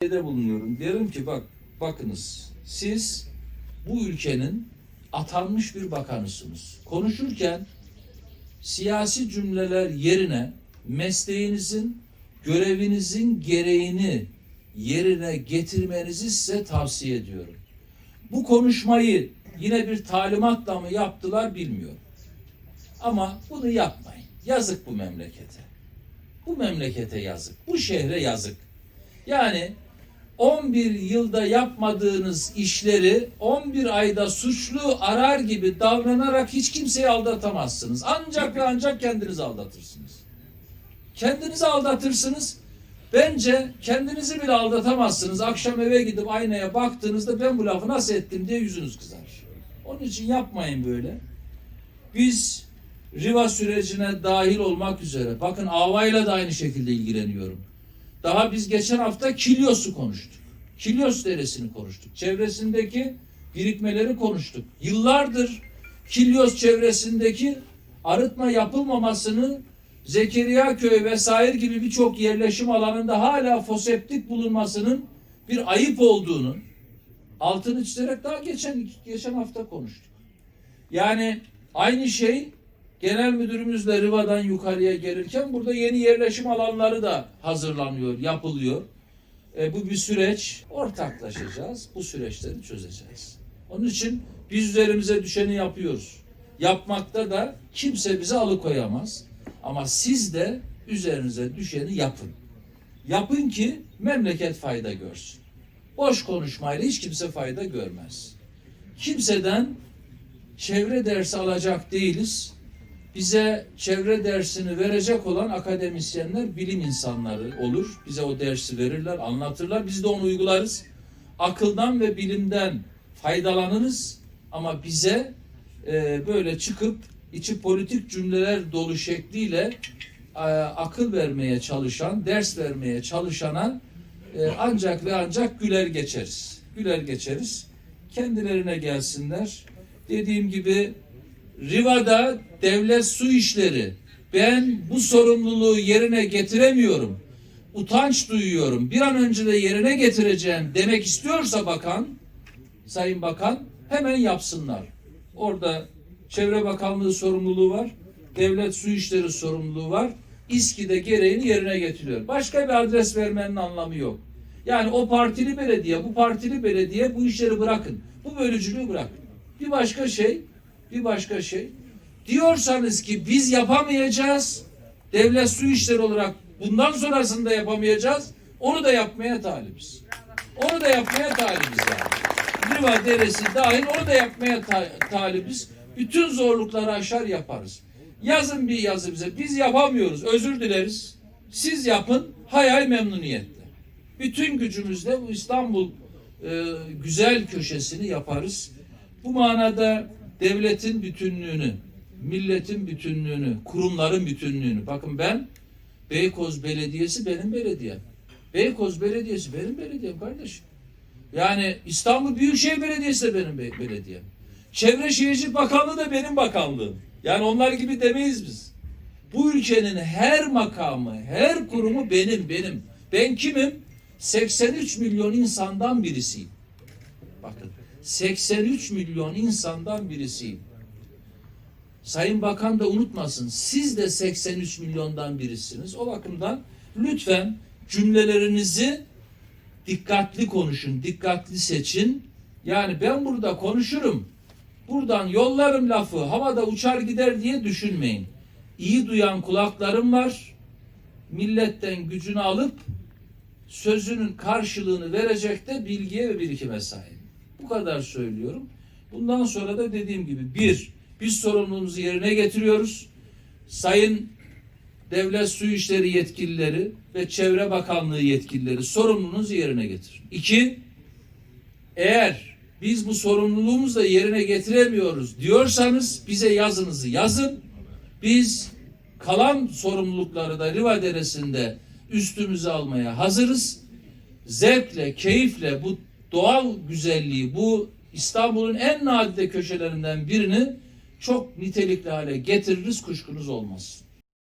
de bulunuyorum. Diyorum ki bak bakınız siz bu ülkenin atanmış bir bakanısınız. Konuşurken siyasi cümleler yerine mesleğinizin, görevinizin gereğini yerine getirmenizi size tavsiye ediyorum. Bu konuşmayı yine bir talimatla mı yaptılar bilmiyorum. Ama bunu yapmayın. Yazık bu memlekete. Bu memlekete yazık. Bu şehre yazık. Yani 11 yılda yapmadığınız işleri 11 ayda suçlu arar gibi davranarak hiç kimseyi aldatamazsınız. Ancak ve ancak kendinizi aldatırsınız. Kendinizi aldatırsınız. Bence kendinizi bile aldatamazsınız. Akşam eve gidip aynaya baktığınızda ben bu lafı nasıl ettim diye yüzünüz kızar. Onun için yapmayın böyle. Biz Riva sürecine dahil olmak üzere. Bakın Ava'yla da aynı şekilde ilgileniyorum. Daha biz geçen hafta Kilyos'u konuştuk. Kilyos deresini konuştuk. Çevresindeki birikmeleri konuştuk. Yıllardır Kilyos çevresindeki arıtma yapılmamasını Zekeriya Köy vesaire gibi birçok yerleşim alanında hala foseptik bulunmasının bir ayıp olduğunu altını çizerek daha geçen geçen hafta konuştuk. Yani aynı şey genel müdürümüzle Riva'dan yukarıya gelirken burada yeni yerleşim alanları da hazırlanıyor, yapılıyor. E, bu bir süreç. Ortaklaşacağız. Bu süreçleri çözeceğiz. Onun için biz üzerimize düşeni yapıyoruz. Yapmakta da kimse bizi alıkoyamaz. Ama siz de üzerinize düşeni yapın. Yapın ki memleket fayda görsün. Boş konuşmayla hiç kimse fayda görmez. Kimseden çevre dersi alacak değiliz. Bize çevre dersini verecek olan akademisyenler bilim insanları olur. Bize o dersi verirler, anlatırlar. Biz de onu uygularız. Akıldan ve bilimden faydalanırız. Ama bize e, böyle çıkıp içi politik cümleler dolu şekliyle e, akıl vermeye çalışan, ders vermeye çalışana e, ancak ve ancak güler geçeriz. Güler geçeriz. Kendilerine gelsinler. Dediğim gibi Riva'da devlet su işleri. Ben bu sorumluluğu yerine getiremiyorum. Utanç duyuyorum. Bir an önce de yerine getireceğim demek istiyorsa bakan, Sayın Bakan hemen yapsınlar. Orada Çevre Bakanlığı sorumluluğu var. Devlet su işleri sorumluluğu var. İSKİ'de gereğini yerine getiriyor. Başka bir adres vermenin anlamı yok. Yani o partili belediye, bu partili belediye bu işleri bırakın. Bu bölücülüğü bırakın. Bir başka şey, bir başka şey. Diyorsanız ki biz yapamayacağız. Devlet su işleri olarak bundan sonrasında yapamayacağız. Onu da yapmaya talibiz. Onu da yapmaya talibiz yani. Riva Deresi dahil onu da yapmaya ta- talibiz. Bütün zorlukları aşar yaparız. Yazın bir yazı bize. Biz yapamıyoruz. Özür dileriz. Siz yapın. Hayal memnuniyetle. Bütün gücümüzle bu İstanbul e, güzel köşesini yaparız. Bu manada devletin bütünlüğünü, milletin bütünlüğünü, kurumların bütünlüğünü. Bakın ben Beykoz Belediyesi benim belediyem. Beykoz Belediyesi benim belediyem kardeşim. Yani İstanbul Büyükşehir Belediyesi de benim be- belediyem. Çevre Şehircilik Bakanlığı da benim bakanlığım. Yani onlar gibi demeyiz biz. Bu ülkenin her makamı, her kurumu benim, benim. Ben kimim? 83 milyon insandan birisiyim. Bakın 83 milyon insandan birisiyim. Sayın Bakan da unutmasın. Siz de 83 milyondan birisiniz. O bakımdan lütfen cümlelerinizi dikkatli konuşun, dikkatli seçin. Yani ben burada konuşurum. Buradan yollarım lafı havada uçar gider diye düşünmeyin. İyi duyan kulaklarım var. Milletten gücünü alıp sözünün karşılığını verecek de bilgiye ve birikime sahip. Bu kadar söylüyorum. Bundan sonra da dediğim gibi bir, biz sorumluluğumuzu yerine getiriyoruz. Sayın Devlet Su İşleri yetkilileri ve Çevre Bakanlığı yetkilileri sorumluluğunuzu yerine getirin. İki, eğer biz bu sorumluluğumuzu da yerine getiremiyoruz diyorsanız bize yazınızı yazın. Biz kalan sorumlulukları da Riva Deresi'nde üstümüze almaya hazırız. Zevkle, keyifle bu doğal güzelliği, bu İstanbul'un en nadide köşelerinden birini çok nitelikli hale getiririz kuşkunuz olmasın.